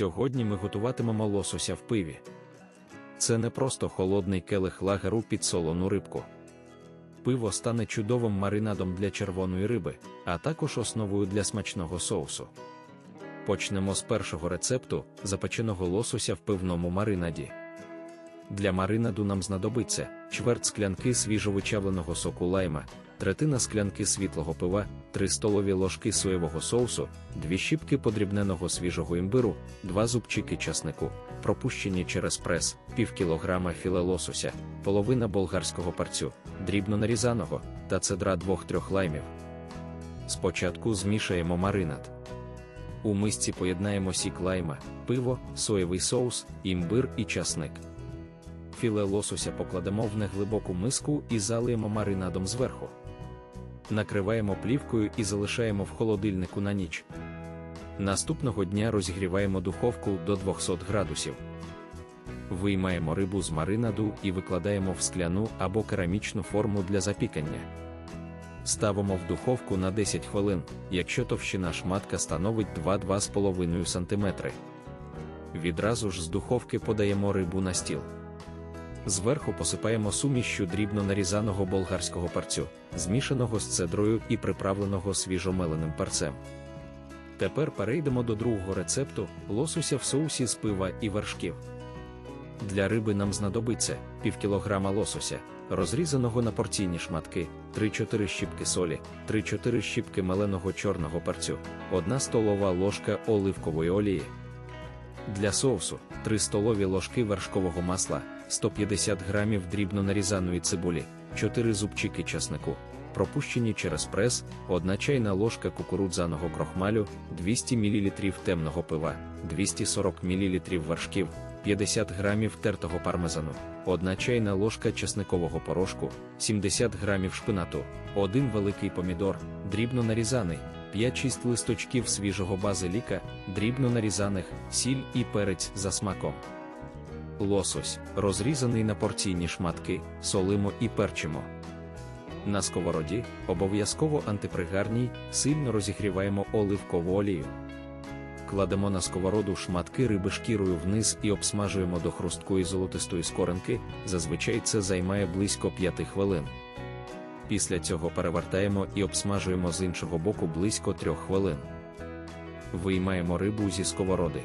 Сьогодні ми готуватимемо лосося в пиві. Це не просто холодний келих лагеру під солону рибку. Пиво стане чудовим маринадом для червоної риби, а також основою для смачного соусу. Почнемо з першого рецепту запеченого лосося в пивному маринаді. Для маринаду нам знадобиться чверть склянки свіжовичавленого соку лайма, третина склянки світлого пива, 3 столові ложки соєвого соусу, 2 щіпки подрібненого свіжого імбиру, 2 зубчики часнику, пропущені через прес, пів кілограма філе лосося, половина болгарського парцю, дрібно нарізаного та цедра 2-3 лаймів. Спочатку змішаємо маринад. У мисці поєднаємо сік лайма, пиво, соєвий соус, імбир і часник. Філе лосося покладемо в неглибоку миску і залиємо маринадом зверху. Накриваємо плівкою і залишаємо в холодильнику на ніч. Наступного дня розігріваємо духовку до 200 градусів. Виймаємо рибу з маринаду і викладаємо в скляну або керамічну форму для запікання. Ставимо в духовку на 10 хвилин, якщо товщина шматка становить 2-2,5 см. Відразу ж з духовки подаємо рибу на стіл. Зверху посипаємо сумішю дрібно нарізаного болгарського парцю, змішаного з цедрою і приправленого свіжомеленим парцем. Тепер перейдемо до другого рецепту лосося в соусі з пива і вершків. Для риби нам знадобиться пів кілограма лосося, розрізаного на порційні шматки, 3-4 щіпки солі, 3-4 щіпки меленого чорного парцю, 1 столова ложка оливкової олії. Для соусу 3 столові ложки вершкового масла, 150 грамів дрібно нарізаної цибулі, 4 зубчики часнику, пропущені через прес, 1 чайна ложка кукурудзаного крохмалю, 200 мл темного пива, 240 мл вершків, 50 грамів тертого пармезану, 1 чайна ложка часникового порошку, 70 грамів шпинату, 1 великий помідор, дрібно нарізаний, 5-6 листочків свіжого базиліка, дрібно нарізаних, сіль і перець за смаком. Лосось, розрізаний на порційні шматки, солимо і перчимо. На сковороді, обов'язково антипригарній, сильно розігріваємо оливкову олію. Кладемо на сковороду шматки риби шкірою вниз і обсмажуємо до хрусткої золотистої скоринки, зазвичай це займає близько 5 хвилин. Після цього перевертаємо і обсмажуємо з іншого боку близько 3 хвилин. Виймаємо рибу зі сковороди.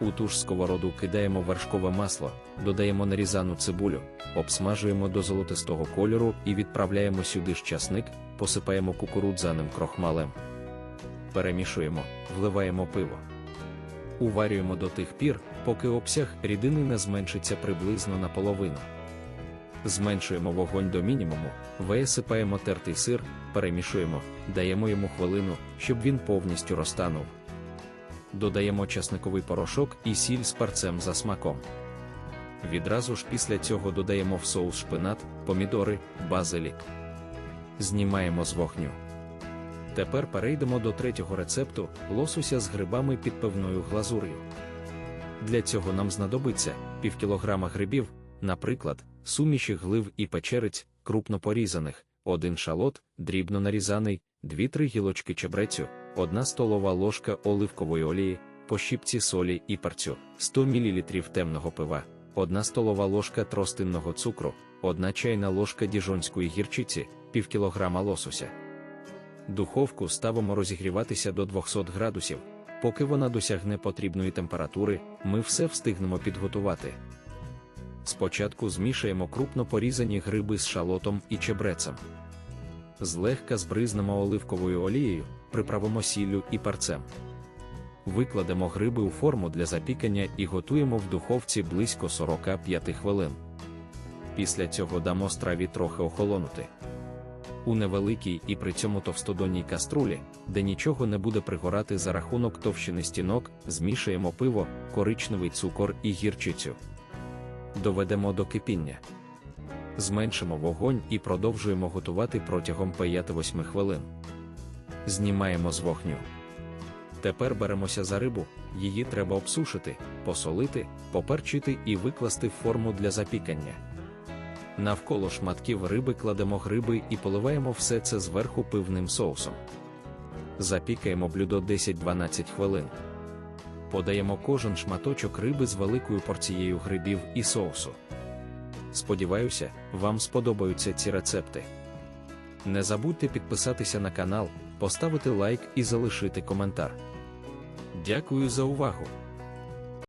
У ту ж сковороду кидаємо вершкове масло, додаємо нарізану цибулю, обсмажуємо до золотистого кольору і відправляємо сюди ж часник, посипаємо кукурудзаним крохмалем. Перемішуємо, вливаємо пиво. Уварюємо до тих пір, поки обсяг рідини не зменшиться приблизно наполовину. Зменшуємо вогонь до мінімуму, висипаємо тертий сир, перемішуємо, даємо йому хвилину, щоб він повністю розтанув. Додаємо часниковий порошок і сіль з парцем за смаком. Відразу ж після цього додаємо в соус шпинат, помідори, базилік. Знімаємо з вогню. Тепер перейдемо до третього рецепту лосося з грибами під певною глазур'ю. Для цього нам знадобиться пів кілограма грибів, наприклад, суміші глив і печериць, крупно порізаних, один шалот, дрібно нарізаний, 2-3 гілочки чебрецю, 1 столова ложка оливкової олії, по щіпці солі і парцю, 100 мл темного пива, 1 столова ложка тростинного цукру, 1 чайна ложка діжонської гірчиці, пів кілограма лосося. Духовку ставимо розігріватися до 200 градусів. Поки вона досягне потрібної температури, ми все встигнемо підготувати. Спочатку змішаємо крупно порізані гриби з шалотом і чебрецем. Злегка збризнемо оливковою олією, приправимо сіллю і парцем. Викладемо гриби у форму для запікання і готуємо в духовці близько 45 хвилин. Після цього дамо страві трохи охолонути. У невеликій і при цьому товстодонній каструлі, де нічого не буде пригорати за рахунок товщини стінок, змішаємо пиво, коричневий цукор і гірчицю. Доведемо до кипіння. Зменшимо вогонь і продовжуємо готувати протягом 5-8 хвилин. Знімаємо з вогню. Тепер беремося за рибу, її треба обсушити, посолити, поперчити і викласти в форму для запікання. Навколо шматків риби кладемо гриби і поливаємо все це зверху пивним соусом. Запікаємо блюдо 10-12 хвилин. подаємо кожен шматочок риби з великою порцією грибів і соусу. Сподіваюся, вам сподобаються ці рецепти. Не забудьте підписатися на канал, поставити лайк і залишити коментар. Дякую за увагу!